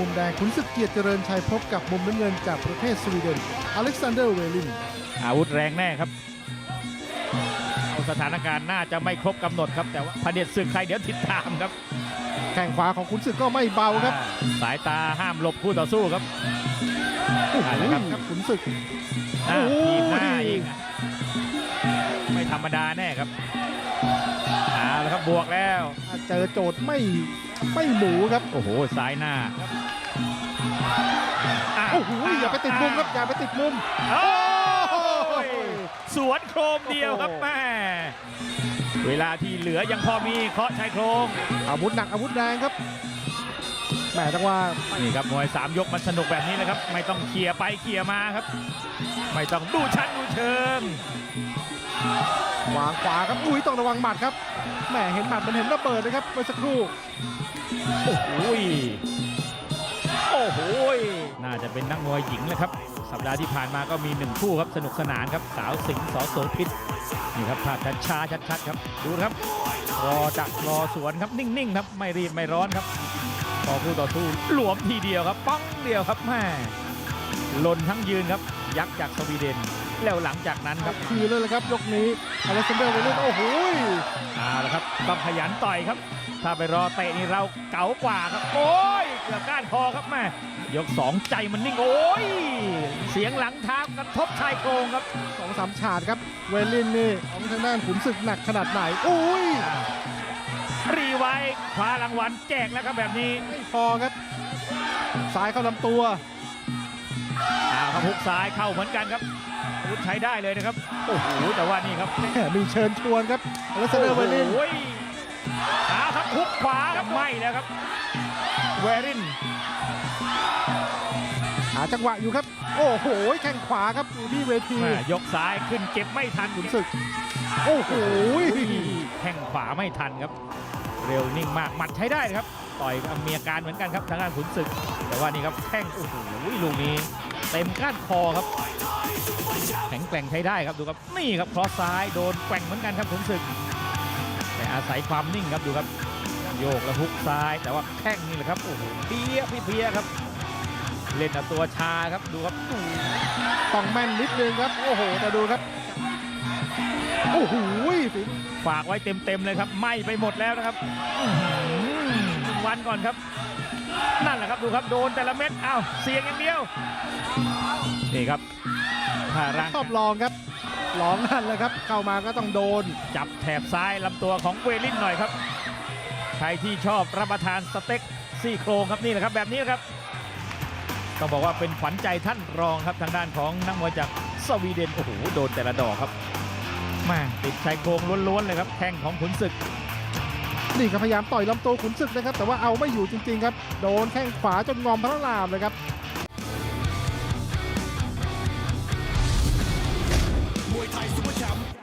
มุมแดงขุนศึกเกียรติเจริญชัยพบกับมุมน้ำเงินจากประเทศสวีเดนอเล็กซานเดอร์เวลินอาวุธแรงแน่ครับเอาสถานการณ์น่าจะไม่ครบกำหนดครับ แต่ว่าพเผด็จศึกใครเดี๋ยวติดตามครับ แข้งขวาของขุนศึกก็ไม่เบาครับอ่าสายตาห้ามหลบคู่ต่อสู้ครับโอ้โหอ่านะครับครับขุนศึกหน้าโอ้โหทีมหน้าอีกอะไม่ธรรมดาแน่ครับเอาแล้วครับบวกแล้ว เจอโจทย์ไม่ไม่หมูครับ โอ้โหซ้ายหน้าครับโอ้โหอย่าไปติดมุมครับอย่าไปติดมุมโอ้ยสวนโครมเดียวครับแม่เวลาที่เหลือยังพอมีเคาะชายโครงอาวุธหนักอาวุธแรงครับแหมจังหว่านี่ครับมวยสามยกมันสนุกแบบนี้เลยครับ ไม่ต้องเคลียร์ไปเคลียร์มาครับ ไม่ต้องดูชั้นดูเชิงวางขวาครับอุ้ยต้องระวังหมัดครับแหมเห็นหมัดมันเห็นระเบิดเลยครับเมื่อสักครู่โอ้โหยโอ้โหย น่าจะเป็นนักมวยหญิงเลยครับ สัปดาห์ที่ผ่านมาก็มีหนึ่งคู่ครับสนุกสนานครับ สาวสิงห์สอโสพิษนี่ครับภาพช้าๆชัดๆครับดูนะครับ รอดักรอสวนครับนิ่งๆครับไม่รีบไม่ร้อนครับพอคู่ต่อสู้หลวมทีเดียวครับป้องเดียวครับแม่หล่นทั้งยืนครับ ยักษ์จากสวีเดนแล้วหลังจากนั้นครับคือเลยละครับ ยกนี้อเล็กซานเดอร์เวลินโอ้โหเอาละครับต้องขยันต่อยครับ ถ้าไปรอเตะนี่เราเก๋ากว่าครับ โอ้ย เกือบก้านคอครับแม่ยกสองใจมันนิ่งโอ้ยเสียงหลังเท้ากระทบชายโครงครับสองสามฉาดครับ เวลินนี่ของทางด้านขุนศึกหนักขนาดไหนอุ้ยรีไว้คว้ารางวัลแจกแล้วครับแบบนี้ไม่พอครับซ้ายเข้าลำตัวเอาครับฮุกซ้ายเข้าเหมือนกันครับอาวุธใช้ได้เลยนะครับ โอ้โห แต่ว่านี่ครับแหมมีเชิญชวนครับอเล็กซานเดอร์เวลินโอ้ย เอาครับฮุกขวาครับไม่แล้วครับเวรินหาจังหวะอยู่ครับ โอ้โหแข้งขวาครับอยู่ที่เวทีแม่ยกซ้ายขึ้นเก็บไม่ทันขุนศึก โอ้โหแข้งขวาไม่ทันครับ เร็วนิ่งมากหมัดใช้ได้นะครับ ต่อยกับมีอาการเหมือนกันครับทางด้านขุนศึก แต่ว่านี่ครับแข้งโอ้โหลูกนี้ เต็มก้านคอครับ แข็งแกร่งใช้ได้ครับดูครับนี่ครับครอสซ้ายโดนแกว่งเหมือนกันครับขุนศึก แต่อาศัยความนิ่งครับดูครับโยกแล้วฮุกซ้าย แต่ว่าแข้งนี่แหละครับโอ้โหเพี้ยเพี้ยครับ เล่นเอาตัวชาครับดูครับดูต้องแม่นนิดนึงครับ โอ้โหแต่ดูครับโอ้โหฝีฝากไว้เต็มๆเลยครับไหม้ไปหมดแล้วนะครับอื้อหือวันก่อนครับ นั่นแหละครับดูครับโดนแต่ละเม็ดอ้าวเสียงอย่างเดียวนี่ครับถ้าร่างชอบลองครับ ลองนั่นแหละครับ เข้ามาก็ต้องโดน จับแถบซ้ายลำตัวของเวลินหน่อยครับ ใครที่ชอบรับประทานสเต็กซี่โครงครับนี่แหละครับ แบบนี้นะครับต้องบอกว่าเป็นขวัญใจท่านรองครับทางด้านของนักมวยจากสวีเดนโอ้โหโดนแต่ละดอกครับแมาติดชายโครงล้วนๆเลยครับแข้งของขุนศึกนี่ก็พยายามต่อยลำตัวขุนศึกนะครับ แต่ว่าเอาไม่อยู่จริง ๆ ครับ โดนแข้งขวาจนงอมพระรามเลยครับ ไทยซุปเปอร์แชมป์